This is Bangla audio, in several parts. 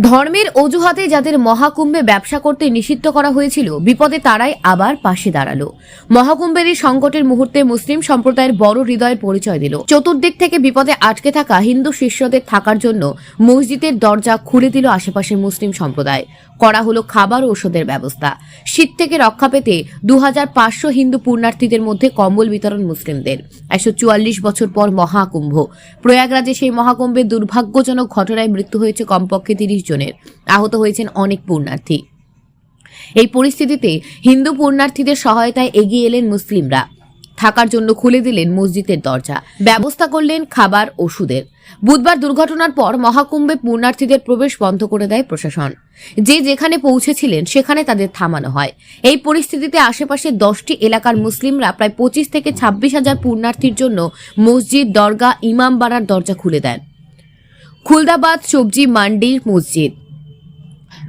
ধর্মের অজুহাতে যাদের মহাকুম্ভে ব্যবসা করতে নিষিদ্ধ করা হয়েছিল, বিপদে তারাই আবার পাশে দাঁড়াল। মহাকুম্ভের এই সংকটের মুহূর্তে মুসলিম সম্প্রদায়ের বড় হৃদয়ের পরিচয় দিল। চতুর্দিক থেকে বিপদে আটকে থাকা হিন্দু শিষ্যদের থাকার জন্য মসজিদের দরজা খুলে দিল আশেপাশের মুসলিম সম্প্রদায়। করা হলো খাবার ওষুধের ব্যবস্থা। শীত থেকে রক্ষা পেতে দু হাজার পাঁচশো হিন্দু পুণ্যার্থীদের মধ্যে কম্বল বিতরণ মুসলিমদের। একশো চুয়াল্লিশ বছর পর মহাকুম্ভ। প্রয়াগরাজে সেই মহাকুম্ভে দুর্ভাগ্যজনক ঘটনায় মৃত্যু হয়েছে কমপক্ষে তিরিশ জনের। আহত হয়েছেন অনেক পুণ্যার্থী। এই পরিস্থিতিতে হিন্দু পুণ্যার্থীদের সহায়তায় এগিয়ে এলেন মুসলিমরা। থাকার জন্য খুলে দিলেন মসজিদের দরজা। ব্যবস্থা করলেন খাবার, ওষুধের। বুধবার দুর্ঘটনার পর মহাকুম্ভে পুণ্যার্থীদের প্রবেশ বন্ধ করে দেয় প্রশাসন। যে যেখানে পৌঁছেছিলেন, সেখানে তাদের থামানো হয়। এই পরিস্থিতিতে আশেপাশে দশটি এলাকার মুসলিমরা প্রায় পঁচিশ থেকে ছাব্বিশ হাজার পুণ্যার্থীর জন্য মসজিদ দরগা ইমামবাড়ার দরজা খুলে দেন। খুলদাবাদ, সবজি মান্ডির মসজিদ।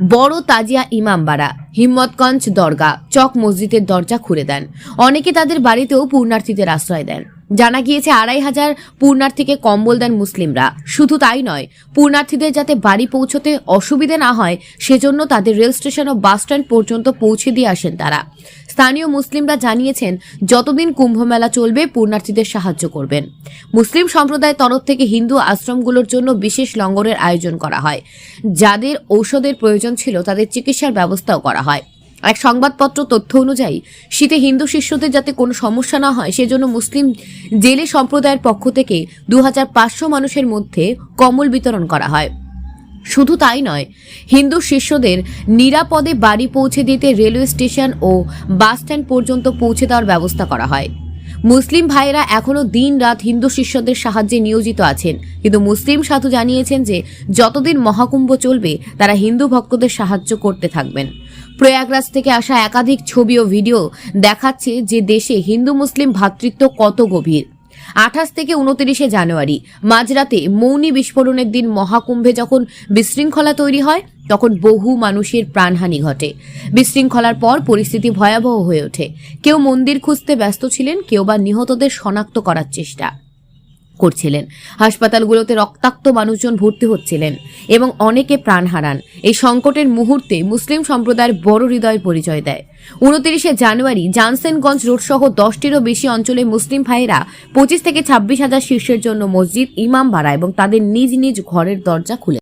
বড় তাজিয়া ইমামবাড়া হিম্মতগঞ্জ দরগা, চক মসজিদের দরজা খুলে দেন। অনেকে তাদের বাড়িতেও পুণ্যার্থীদের আশ্রয় দেন। জানা গিয়েছে, আড়াই হাজার পুণ্যার্থীকে কম্বল দেন মুসলিমরা। শুধু তাই নয় পুণ্যার্থীদের যাতে বাড়ি পৌঁছতে অসুবিধে না হয়, সেজন্য তাদের রেল স্টেশন ও বাস স্ট্যান্ড পর্যন্ত পৌঁছে দিয়ে আসেন তারা। স্থানীয় মুসলিমরা জানিয়েছেন, যতদিন কুম্ভমেলা চলবে, পুণ্যার্থীদের সাহায্য করবেন। মুসলিম সম্প্রদায়ের তরফ থেকে হিন্দু আশ্রমগুলোর জন্য বিশেষ লঙ্গরের আয়োজন করা হয়। যাদের ঔষধের প্রয়োজন ছিল, তাদের চিকিৎসার ব্যবস্থাও করা হয়। এক সংবাদপত্র তথ্য অনুযায়ী, শীতে হিন্দু শিষ্যদের যাতে কোনো সমস্যা না হয়, সেজন্য মুসলিম জেলে সম্প্রদায়ের পক্ষ থেকে দু হাজার পাঁচশো মানুষের মধ্যে কম্বল বিতরণ করা হয়। শুধু তাই নয়, হিন্দু শিষ্যদের নিরাপদে বাড়ি পৌঁছে দিতে রেলওয়ে স্টেশন ও বাসস্ট্যান্ড পর্যন্ত পৌঁছে দেওয়ার ব্যবস্থা করা হয়। মুসলিম ভাইয়েরা এখনও দিন রাত হিন্দু শিষ্যদের সাহায্যে নিয়োজিত আছেন। কিন্তু মুসলিম সাধু জানিয়েছেন যে, যতদিন মহাকুম্ভ চলবে, তারা হিন্দু ভক্তদের সাহায্য করতে থাকবেন। প্রয়াগরাজ থেকে আসা একাধিক ছবি ও ভিডিও দেখাচ্ছে যে দেশে হিন্দু মুসলিম ভ্রাতৃত্ব কত গভীর। আঠাশ থেকে উনতিরিশে জানুয়ারি। মাঝরাতে মৌনী বিস্ফোরণের দিন মহাকুম্ভে যখন বিশৃঙ্খলা তৈরি হয়, তখন বহু মানুষের প্রাণহানি ঘটে। বিশৃঙ্খলার পর পরিস্থিতি ভয়াবহ হয়ে ওঠে। কেউ মন্দির খুঁজতে ব্যস্ত ছিলেন, কেউ বা নিহতদের শনাক্ত করার চেষ্টা। করছিলেন। হাসপাতালগুলোতে রক্তাক্ত মানুষজন ভর্তি হচ্ছিলেন এবং অনেকে প্রাণ হারান। এই সংকটের মুহূর্তে মুসলিম সম্প্রদায়ের বড় হৃদয় পরিচয় দেয়। উনত্রিশে জানুয়ারি জানসেনগঞ্জ রোড সহ দশটিরও বেশি অঞ্চলে মুসলিম ভাইয়েরা পঁচিশ থেকে ছাব্বিশ হাজার শীর্ষের জন্য মসজিদ, ইমাম ভাড়া এবং তাদের নিজ নিজ ঘরের দরজা খুলে